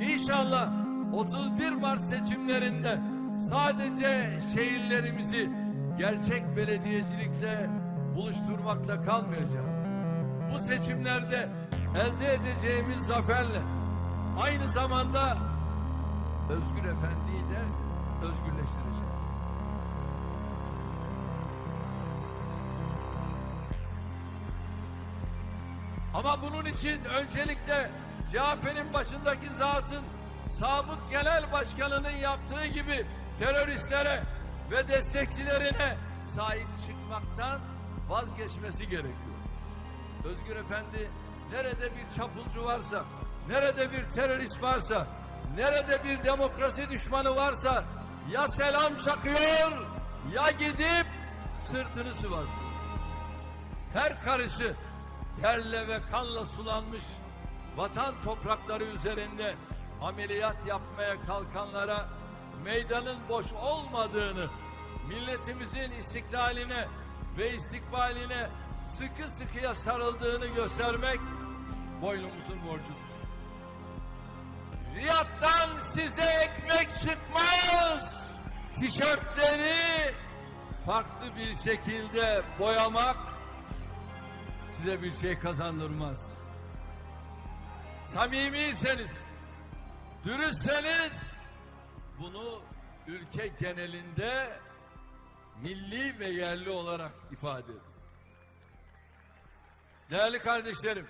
İnşallah 31 Mart seçimlerinde sadece şehirlerimizi gerçek belediyecilikle buluşturmakla kalmayacağız. Bu seçimlerde elde edeceğimiz zaferle aynı zamanda Özgür Efendi'yi de özgürleştireceğiz. Ama bunun için öncelikle CHP'nin başındaki zatın sabık genel başkanının yaptığı gibi teröristlere ve destekçilerine sahip çıkmaktan vazgeçmesi gerekiyor. Özgür Efendi nerede bir çapulcu varsa, nerede bir terörist varsa, nerede bir demokrasi düşmanı varsa ya selam çakıyor ya gidip sırtını sıvazlıyor. Her karışı terle ve kanla sulanmış vatan toprakları üzerinde ameliyat yapmaya kalkanlara meydanın boş olmadığını, milletimizin istiklaline ve istikbaline sıkı sıkıya sarıldığını göstermek boynumuzun borcudur. Riyad'dan size ekmek çıkmaz. Tişörtleri farklı bir şekilde boyamak size bir şey kazandırmaz. Samimiyseniz, dürüstseniz bunu ülke genelinde milli ve yerli olarak ifade edin. Değerli kardeşlerim,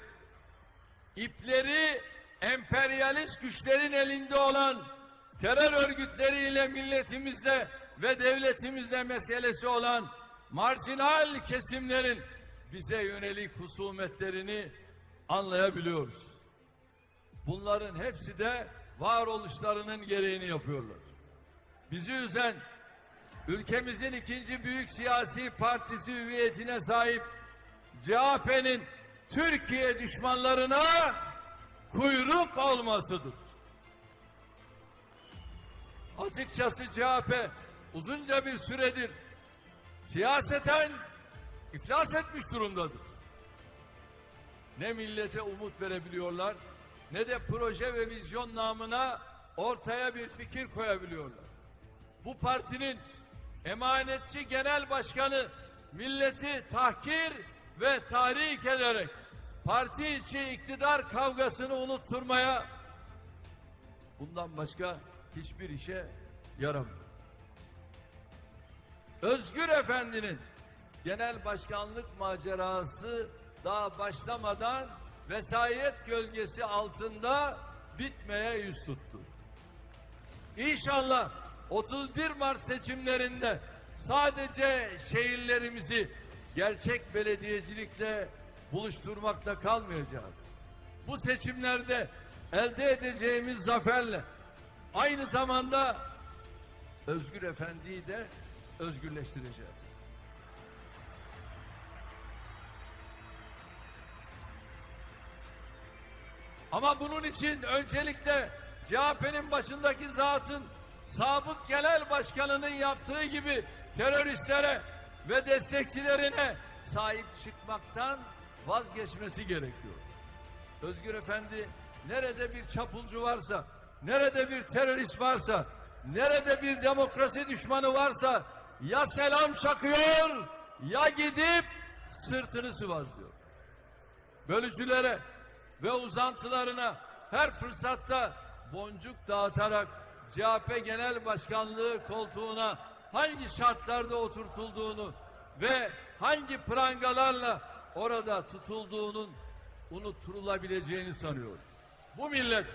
ipleri emperyalist güçlerin elinde olan terör örgütleriyle milletimizde ve devletimizde meselesi olan marjinal kesimlerin bize yönelik husumetlerini anlayabiliyoruz. Bunların hepsi de varoluşlarının gereğini yapıyorlar. Bizi üzen ülkemizin ikinci büyük siyasi partisi hüviyetine sahip CHP'nin Türkiye düşmanlarına kuyruk olmasıdır. Açıkçası CHP uzunca bir süredir siyaseten iflas etmiş durumdadır. Ne millete umut verebiliyorlar ne de proje ve vizyon namına ortaya bir fikir koyabiliyorlar. Bu partinin emanetçi genel başkanı milleti tahkir ve tahrik ederek parti içi iktidar kavgasını unutturmaya bundan başka hiçbir işe yaramıyor. Özgür Efendi'nin genel başkanlık macerası daha başlamadan vesayet gölgesi altında bitmeye yüz tuttu. İnşallah 31 Mart seçimlerinde sadece şehirlerimizi gerçek belediyecilikle buluşturmakla kalmayacağız. Bu seçimlerde elde edeceğimiz zaferle aynı zamanda Özgür Efendi'yi de özgürleştireceğiz. Ama bunun için öncelikle CHP'nin başındaki zatın sabık genel başkanının yaptığı gibi teröristlere ve destekçilerine sahip çıkmaktan vazgeçmesi gerekiyor. Özgür Efendi nerede bir çapulcu varsa, nerede bir terörist varsa, nerede bir demokrasi düşmanı varsa ya selam çakıyor ya gidip sırtını sıvazlıyor. Bölücülere ve uzantılarına her fırsatta boncuk dağıtarak CHP Genel Başkanlığı koltuğuna hangi şartlarda oturtulduğunu ve hangi prangalarla orada tutulduğunun unutturulabileceğini sanıyor. Bu millet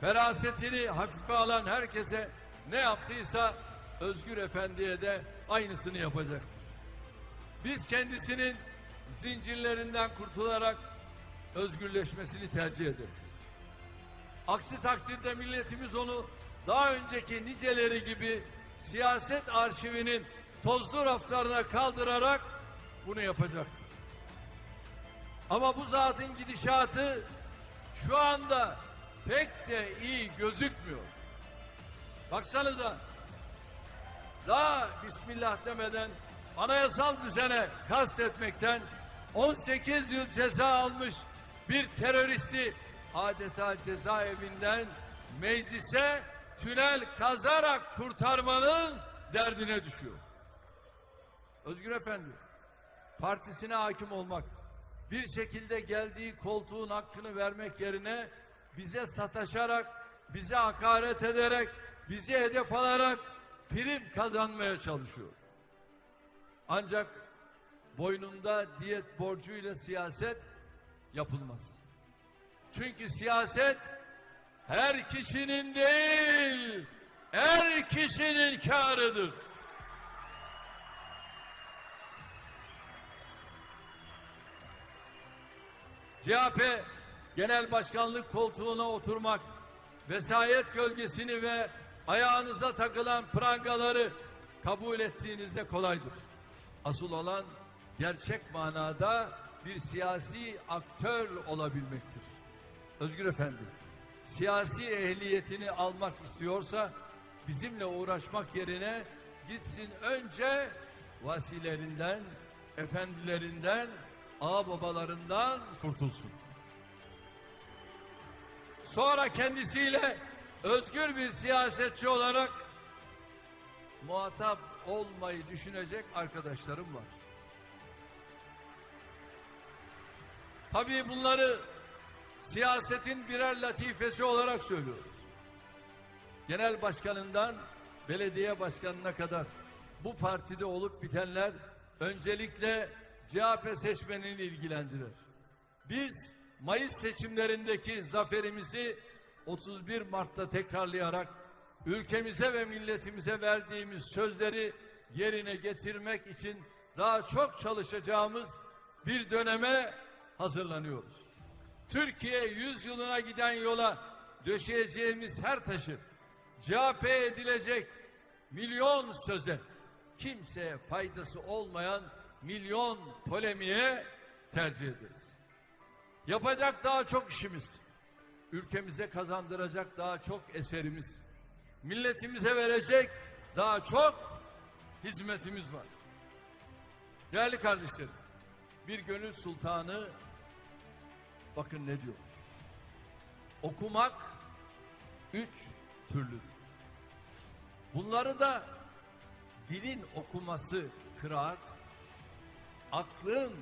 ferasetini hafife alan herkese ne yaptıysa Özgür Efendi'ye de aynısını yapacaktır. Biz kendisinin zincirlerinden kurtularak özgürleşmesini tercih ederiz. Aksi takdirde milletimiz onu daha önceki niceleri gibi siyaset arşivinin tozlu raflarına kaldırarak bunu yapacaktır. Ama bu zatın gidişatı şu anda pek de iyi gözükmüyor. Baksanıza daha Bismillah demeden anayasal düzene kastetmekten 18 yıl ceza almış bir teröristi adeta cezaevinden meclise tünel kazarak kurtarmanın derdine düşüyor. Özgür Efendi, partisine hakim olmak, bir şekilde geldiği koltuğun hakkını vermek yerine bize sataşarak, bize hakaret ederek, bizi hedef alarak prim kazanmaya çalışıyor. Ancak boynunda diyet borcuyla siyaset yapılmaz. Çünkü siyaset her kişinin değil, her kişinin kârıdır. CHP genel başkanlık koltuğuna oturmak, vesayet gölgesini ve ayağınıza takılan prangaları kabul ettiğinizde kolaydır. Asıl olan gerçek manada bir siyasi aktör olabilmektir. Özgür Efendi, siyasi ehliyetini almak istiyorsa bizimle uğraşmak yerine gitsin önce vasilerinden, efendilerinden, ağababalarından kurtulsun. Sonra kendisiyle özgür bir siyasetçi olarak muhatap olmayı düşünecek arkadaşlarım var. Tabii bunları siyasetin birer latifesi olarak söylüyoruz. Genel başkanından belediye başkanına kadar bu partide olup bitenler öncelikle CHP seçmenini ilgilendirir. Biz Mayıs seçimlerindeki zaferimizi 31 Mart'ta tekrarlayarak ülkemize ve milletimize verdiğimiz sözleri yerine getirmek için daha çok çalışacağımız bir döneme hazırlanıyoruz. Türkiye 100 yılına giden yola döşeyeceğimiz her taşı CHP edilecek milyon söze kimseye faydası olmayan milyon polemiğe tercih ederiz. Yapacak daha çok işimiz, ülkemize kazandıracak daha çok eserimiz, milletimize verecek daha çok hizmetimiz var. Değerli kardeşlerim, bir gönül sultanı bakın ne diyor. Okumak üç türlüdür. Bunları da dilin okuması kıraat, aklın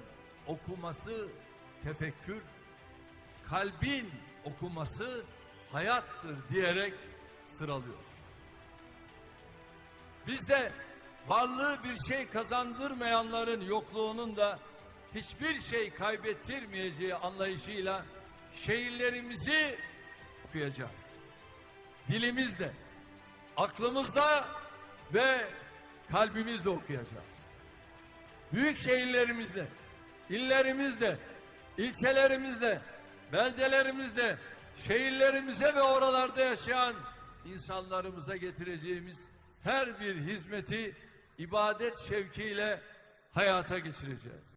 okuması tefekkür, kalbin okuması hayattır diyerek sıralıyor. Biz de varlığı bir şey kazandırmayanların yokluğunun da hiçbir şey kaybettirmeyeceği anlayışıyla şiirlerimizi okuyacağız. Dilimizle, aklımızla ve kalbimizle okuyacağız. Büyük şehirlerimizde, illerimizde, ilçelerimizde, beldelerimizde, şehirlerimize ve oralarda yaşayan insanlarımıza getireceğimiz her bir hizmeti ibadet şevkiyle hayata geçireceğiz.